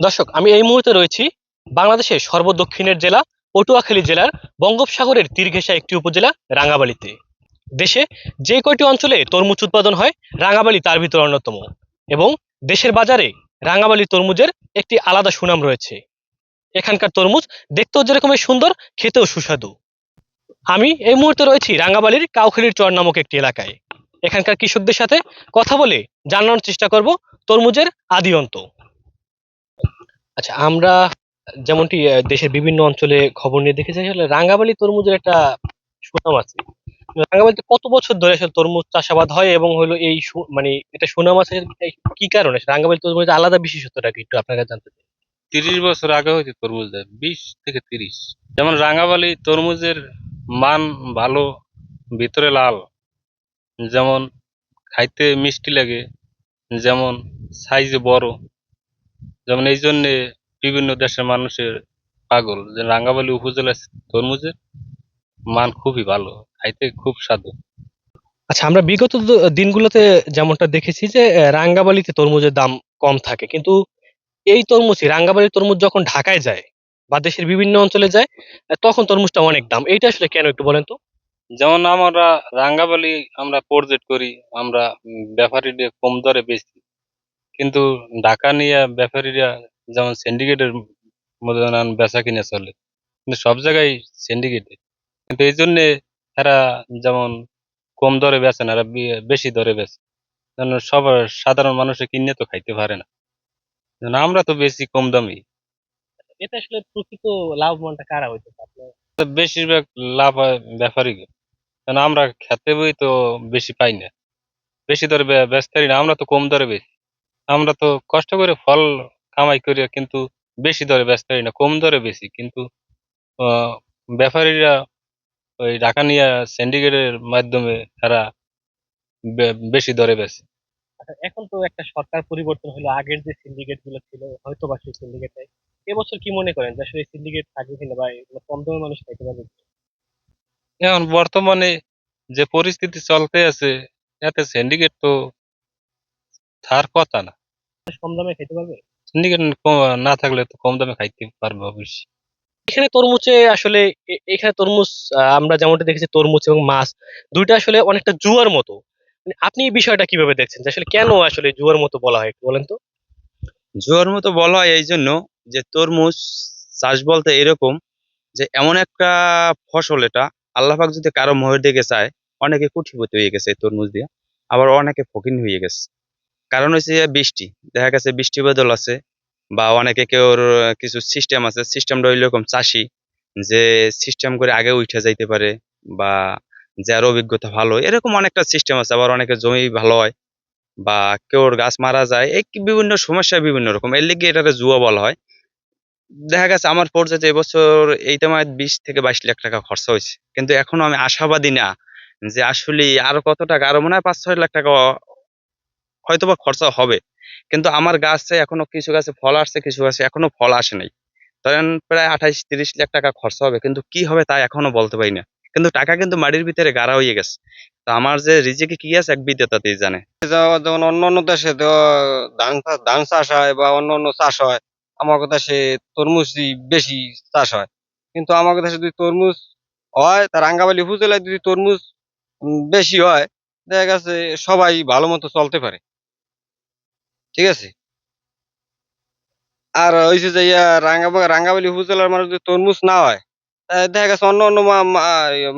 দর্শক, আমি এই মুহূর্তে রয়েছি বাংলাদেশের সর্বদক্ষিণের জেলা, পটুয়াখালী জেলার বঙ্গোপসাগরের তীর ঘেঁষা একটি উপজেলা, রাঙ্গাবালিতে। দেশে যে কয়টি অঞ্চলে তরমুজ উৎপাদন হয়, রাঙ্গাবালি তার ভিতর অন্যতম। এবং দেশের বাজারে রাঙ্গাবালি তরমুজের একটি আলাদা সুনাম রয়েছে। এখানকার তরমুজ দেখতেও যেরকমের সুন্দর, খেতেও সুস্বাদু। আমি এই মুহূর্তে রয়েছি রাঙ্গাবালির কাউখালির চর নামক একটি এলাকায়। এখানকার কৃষকদের সাথে কথা বলে জানানোর চেষ্টা করব তরমুজের আদি অন্ত। আচ্ছা আমরা যেমনটি দেশের বিভিন্ন অঞ্চলে খবর নিয়ে দেখেছি, আসলে রাঙ্গাবালি তরমুজের একটা সুনাম আছে। রাঙ্গাবালিতে কত বছর ধরে আসলে তরমুজ চাষাবাদ হয় এবং হলো এই সু- মানে এটা সুনাম আছে কি কারণে? রাঙ্গাবালি তরমুজের আলাদা বিশেষত্বটা কি একটু আপনার কাছে জানতে চাই তিরিশ বছর আগে হয়েছে তরমুজের বিশ থেকে তিরিশ। যেমন রাঙাবালি তরমুজের মান ভালো, ভিতরে লাল। যেমন খাইতে মিষ্টি লাগে, যেমন সাইজে বড়। যেমন এই জন্যে বিভিন্ন দেশের মানুষের পাগল যে রাঙ্গাবালি উপজেলার তরমুজের মান খুবই ভালো খাইতে খুব স্বাদু আচ্ছা আমরা বিগত দিনগুলোতে যেমনটা দেখেছি যে রাঙ্গাবালিতে তরমুজের দাম কম থাকে। কিন্তু এই তরমুজই রাঙ্গাবালির তরমুজ যখন ঢাকায় যায় বা দেশের বিভিন্ন অঞ্চলে যায় তখন তরমুজটা অনেক দাম। এইটা আসলে কেন একটু বলেন তো? যেমন আমরা রাঙ্গাবালি আমরা প্রজেক্ট করি আমরা উম, ব্যাপারীদের কম দরে বেচি। কিন্তু ঢাকা নিয়ে ব্যাপারীরা যেমন সিন্ডিকেটের মধ্যে নানান বেচা কিনে চলে কিন্তু সব জায়গায় সিন্ডিকেটে কিন্তু এই জন্যে এরা যেমন কম দরে বেচে না এরা বে- বেশি দরে বেচে। যেন সব সাধারণ মানুষে কিনে তো খাইতে পারে না। যেন আমরা তো বেশি কম দামি। এটা আসলে প্রকৃত লাভবানটা কারা হইতে পারে? তো বেশিরভাগ লাভ হয় ব্যাপারী। কেন আমরা খেতে বই তো বেশি পাই না। বেশি দরে বে- বেচতে পারি না আমরা তো কম দরে বেচি। আমরা তো কষ্ট করে ফল কামাই করি কিন্তু বেশি দরে বেচতে পারি না কম দরে বেশি। কিন্তু আহ, ব্যাপারীরা ওই ঢাকা নিয়ে সিন্ডিকেটের মাধ্যমে তারা বে- বেশি দরে বেচে আচ্ছা, এখন তো একটা সরকার পরিবর্তন হলো আগের যে সিন্ডিকেটগুলো ছিল হয়তো বা সেই সিন্ডিকেট নাই এবছর কি মনে করেন যে আসলে সিন্ডিকেট থাকবে কিনা বা এগুলো কম দামে মানুষ খাইতে পারবে কিনা? এখন বর্তমানে যে পরিস্থিতি চলতে আছে এতে সিন্ডিকেট তো থার কথা না। কম দামে খাইতে পারবে? সিন্ডিকেট না থাকলে তো কম দামে খাইতে পারবে অবশ্যই। এখানে তরমুজে আসলে এখানে তরমুজ আমরা যেমনটা দেখেছি তরমুজ এবং মাছ দুইটা আসলে অনেকটা জুয়ার মতো। মানে আপনি এই বিষয়টা কীভাবে দেখছেন? আসলে কেন আসলে জুয়ার মতো বলা হয় বলেন তো। জুয়ার মতো বলা হয় এই জন্য যে তরমুজ চাষ বলতে এরকম যে এমন একটা ফসল এটা আল্লাহ পাক যদি কারও মহের দিকে চায় অনেকে কুঠিপতি হয়ে গেছে তরমুজ দিয়ে আবার অনেকে ফকিন হয়ে গেছে। কারণ হচ্ছে যে বৃষ্টি। দেখা গেছে বৃষ্টি বদল আছে বা অনেকে কেউ কিছু সিস্টেম আছে সিস্টেমটা ওই রকম চাষি যে সিস্টেম করে আগে উঠে যাইতে পারে বা যার অভিজ্ঞতা ভালো। এরকম অনেকটা সিস্টেম আছে, আবার অনেকে জমি ভালো হয় বা কেউর গাছ মারা যায়, এই বিভিন্ন সমস্যা, বিভিন্ন রকম। এর লিগে এটাকে জুয়া বলা হয়। দেখা গেছে আমার পর্যায়ে এবছর এই তোমার বিশ থেকে বাইশ লাখ টাকা খরচা হয়েছে কিন্তু এখনও আমি আশাবাদী না যে আসলে আরও কত টাকা, আরও মনে হয় পাঁচ ছয় লাখ টাকা হয়তো বা খরচা হবে। কিন্তু আমার গাছে এখনও কিছু গাছে ফল আসছে, কিছু গাছে এখনও ফল আসে নাই। ধরেন প্রায় আঠাইশ, তিরিশ লাখ টাকা খরচা হবে। কিন্তু কি হবে তা এখনও বলতে পারি না। কিন্তু টাকা কিন্তু মাটির ভিতরে গাড়া হয়ে গেছে। তো আমার যে রিজিকে কি আছে এক বিদ্যাতাতেই জানে। যেমন অন্য অন্য দেশে ধান চাষ হয় বা অন্য অন্য চাষ হয়, আমাদের দেশে তরমুজই বেশি চাষ হয়। কিন্তু আমার দেশে যদি তরমুজ হয় তার রাঙ্গাবালি উপজেলায় যদি তরমুজ বেশি হয়, দেখা গেছে সবাই ভালো মতো চলতে পারে। ঠিক আছে? আর হয়েছে যে ইয়া রাঙ্গাবা রাঙ্গাবালি উপজেলার মানুষ যদি তরমুজ না হয় দেখা গেছে অন্য অন্য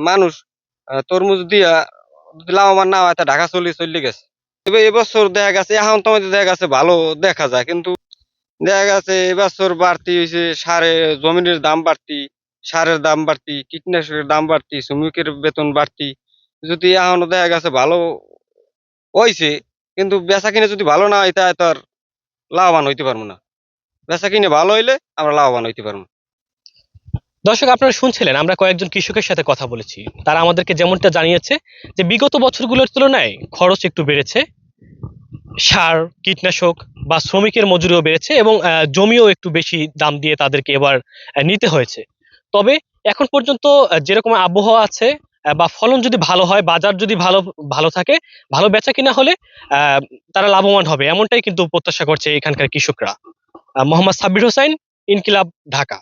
মানুষ তরমুজ দিয়া যদি লাভবান না হয়, তা ঢাকা চলে চলে গেছে। তবে এবছর দেখা গেছে, এখন তো দেখা গেছে ভালো দেখা যায়, কিন্তু দেখা গেছে এবছর বাড়তি হয়েছে সারে জমিনের দাম বাড়তি, সারের দাম বাড়তি, কীটনাশকের দাম বাড়তি, শ্রমিকের বেতন বাড়তি, যদি এখনও দেখা গেছে ভালো হয়েছে কিন্তু বেচা কিনে যদি ভালো না হয়, তাহলে তো আর লাভবান হইতে পারব না। বেচা কিনে ভালো হইলে আমরা লাভবান হইতে পারব দর্শক, আপনারা শুনছিলেন, আমরা কয়েকজন কৃষকের সাথে কথা বলেছি। তারা আমাদেরকে যেমনটা জানিয়েছে যে, বিগত বছরগুলোর তুলনায় খরচ একটু বেড়েছে। সার, কীটনাশক বা শ্রমিকের মজুরিও বেড়েছে এবং জমিও একটু বেশি দাম দিয়ে তাদেরকে এবার নিতে হয়েছে। তবে এখন পর্যন্ত যেরকম আবহাওয়া আছে বা ফলন যদি ভালো হয়, বাজার যদি ভালো ভালো থাকে, ভালো বেচা কিনা হলে তারা লাভবান হবে। এমনটাই কিন্তু প্রত্যাশা করছে এখানকার কৃষকরা। মোহাম্মদ সাব্বির হোসেন, ইনকিলাব, ঢাকা।